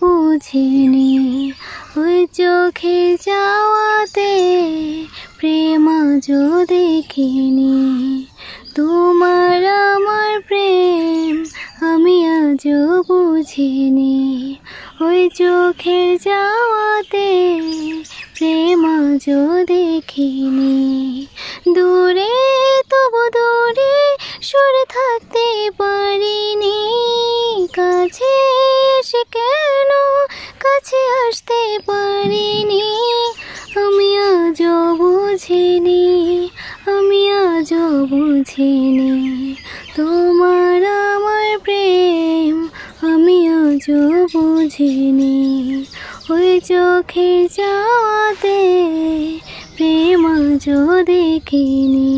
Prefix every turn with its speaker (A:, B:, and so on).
A: বুঝিনি ওই চোখে যাওয়াতে প্রেম আজও দেখিনি। তোমার আমার প্রেম আমি আজও বুঝিনি ওই চোখের যাওয়াতে প্রেম আজও দেখিনি। দূরে তবু দূরে সরে থাকতে পারিনি। পারিনি, আমি আজও বুঝিনি, আমি আজও বুঝিনি। তোমার আমার প্রেম, আমি আজও বুঝিনি। ওই চোখে যাওয়াতে প্রেম আজও দেখিনি।